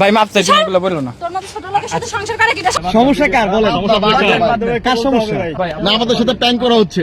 ভাই মাপ চাই তুমি এগুলো বলল না। তোর মতো ছোট লোকের সাথে সংসার করে কিটা সমস্যা কার? কার? সমস্যা? না আমাদের সাথে প্যাং করা হচ্ছে।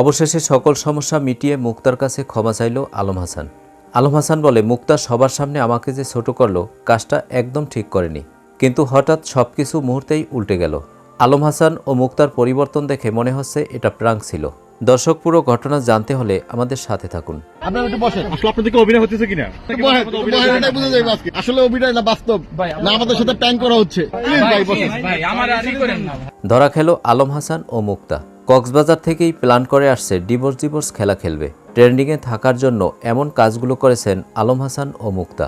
অবশেষে সকল সমস্যা মিটিয়ে মুক্তার কাছে ক্ষমা চাইল আলম হাসান। আলম হাসান বলে মুক্তা সবার সামনে আমাকে যে ছোট করল কাজটা একদম ঠিক করেনি। কিন্তু হঠাৎ সবকিছু মুহূর্তেই উল্টে গেল। আলম হাসান ও মুক্তার পরিবর্তন দেখে মনে হচ্ছে এটা প্রাঙ্ক ছিল। দর্শক পুরো ঘটনা জানতে হলে আমাদের সাথে থাকুন। আপনারা একটু বসেন। আসলে আপনাদেরকে অভিনয় হতেছে কিনা? বসেন, বসেন, এটাই বুঝে যাবে আজকে। আসলে অভিনয় না বাস্তব। না আমাদের সাথে প্যাং করা হচ্ছে। প্লিজ ভাই বসেন। ভাই আমার আর ই করেন না। ধরা খেলো আলম হাসান ও মুক্তা। কক্সবাজার থেকেই প্ল্যান করে আসছে ডিভোর্স ডিভোর্স খেলা খেলবে। ট্রেন্ডিংয়ে থাকার জন্য এমন কাজগুলো করেছেন আলম হাসান ও মুক্তা।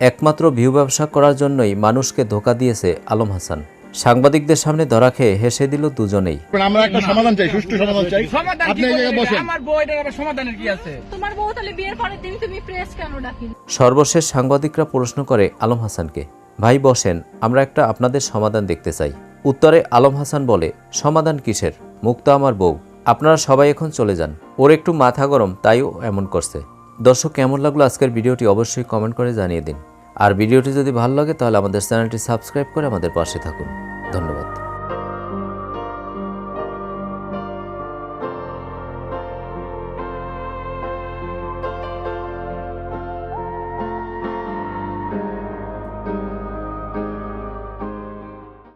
একমাত্র ভিউ ব্যবসা করার জন্যই মানুষকে ধোকা দিয়েছে আলম হাসান। সাংবাদিকদের সামনে ধরা খেয়ে হেসে দিল দুজনেই। আমরা একটা সমাধান চাই সুষ্ঠু সমাধান চাই। আপনি এই জায়গায় বসেন। আমার বউ এটার আবার সমাধানের কি আছে? তোমার বউ তাহলে বিয়ের পরের দিন তুমি প্রেস কেন ডাকি সর্বশেষ সাংবাদিকরা প্রশ্ন করে আলম হাসানকে ভাই বসেন আমরা একটা আপনাদের সমাধান দেখতে চাই। উত্তরে আলম হাসান বলে সমাধান কিসের? মুক্তা আমার বউ। আপনারা সবাই এখন চলে যান। ওর একটু মাথা গরম তাইও এমন করছে। দর্শক কেমন লাগল আজকের ভিডিওটি অবশ্যই কমেন্ট করে জানিয়ে দিন। আর ভিডিওটি যদি ভালো লাগে তাহলে আমাদের চ্যানেলটি সাবস্ক্রাইব করে আমাদের পাশে থাকুন। ধন্যবাদ।